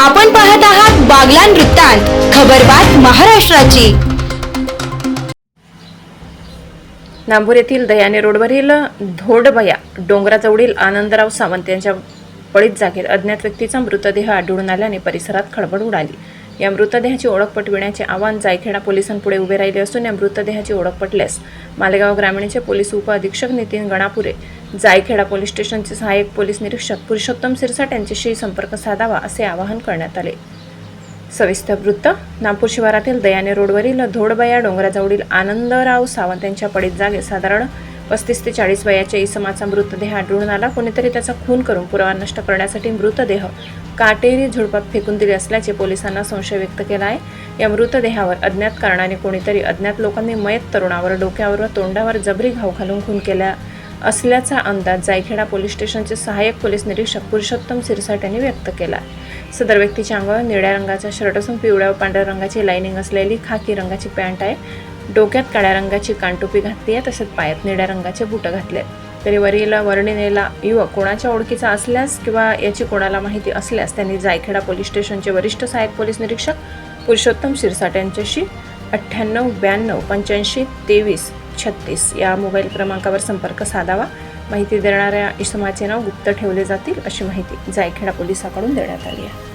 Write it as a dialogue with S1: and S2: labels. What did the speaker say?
S1: आपण पाहत आहात बागलान वृत्तांत खबरबात महाराष्ट्राची.
S2: नांभूर येथील दयाने रोडवरील धोडबया डोंगराजवळील आनंदराव सावंत यांच्या पळीत जागेत अज्ञात व्यक्तीचा मृतदेह आढळून आल्याने परिसरात खळबळ उडाली. या मृतदेहाची ओळख पटविण्याचे आवाहन जायखेडा पोलिसांपुढे उभे राहिले असून या मृतदेहाची ओळख पटल्यास मालेगाव ग्रामीणचे पोलीस उपअधीक्षक नितीन गणापुरे जायखेडा पोलीस स्टेशनचे सहाय्यक पोलीस निरीक्षक पुरुषोत्तम सिरसाट यांच्याशी संपर्क साधावा असे आवाहन करण्यात आले. सविस्तर वृत्त नागपूर शिवारातील दयाने रोडवरील धोडबया डोंगराजवळील आनंदराव सावंत यांच्या पडीत जागे साधारण पस्तीस ते चाळीस वयाच्या इसमाचा मृतदेह आढळून आला. कोणीतरी त्याचा खून करून पुरावा नष्ट करण्यासाठी मृतदेह काटेरी झुडपात फेकून दिले असल्याचे पोलिसांना संशय व्यक्त केला आहे. या मृतदेहावर अज्ञात कारणाने कोणीतरी अज्ञात लोकांनी मयत तरुणावर डोक्यावर व तोंडावर जबरी घाव घालून खून केला असल्याचा अंदाज जायखेडा पोलीस स्टेशनचे सहाय्यक पोलीस निरीक्षक पुरुषोत्तम सिरसाट यांनी व्यक्त केला. सदर व्यक्तीच्या अंगावर निळ्या रंगाचा शर्ट असून पिवळ्या व पांढऱ्या रंगाची लायनिंग असलेली खाकी रंगाची पॅन्ट आहे. डोक्यात काळ्या रंगाची कानटोपी घातली आहे तसेच पायात निळ्या रंगाचे बुट घातले तरी वरीला वर्णिनेला युवक कोणाच्या ओळखीचा असल्यास किंवा याची कोणाला माहिती असल्यास त्यांनी जायखेडा पोलीस स्टेशनचे वरिष्ठ सहाय्यक पोलीस निरीक्षक पुरुषोत्तम सिरसाट यांच्याशी अठ्ठ्याण्णव ब्याण्णव पंच्याऐंशी तेवीस छत्तीस. या मोबाईल क्रमांकावर संपर्क साधावा. माहिती देणाऱ्या इसमाचे नाव गुप्त ठेवले जातील अशी माहिती जायखेडा पोलिसाकडून देण्यात आली आहे.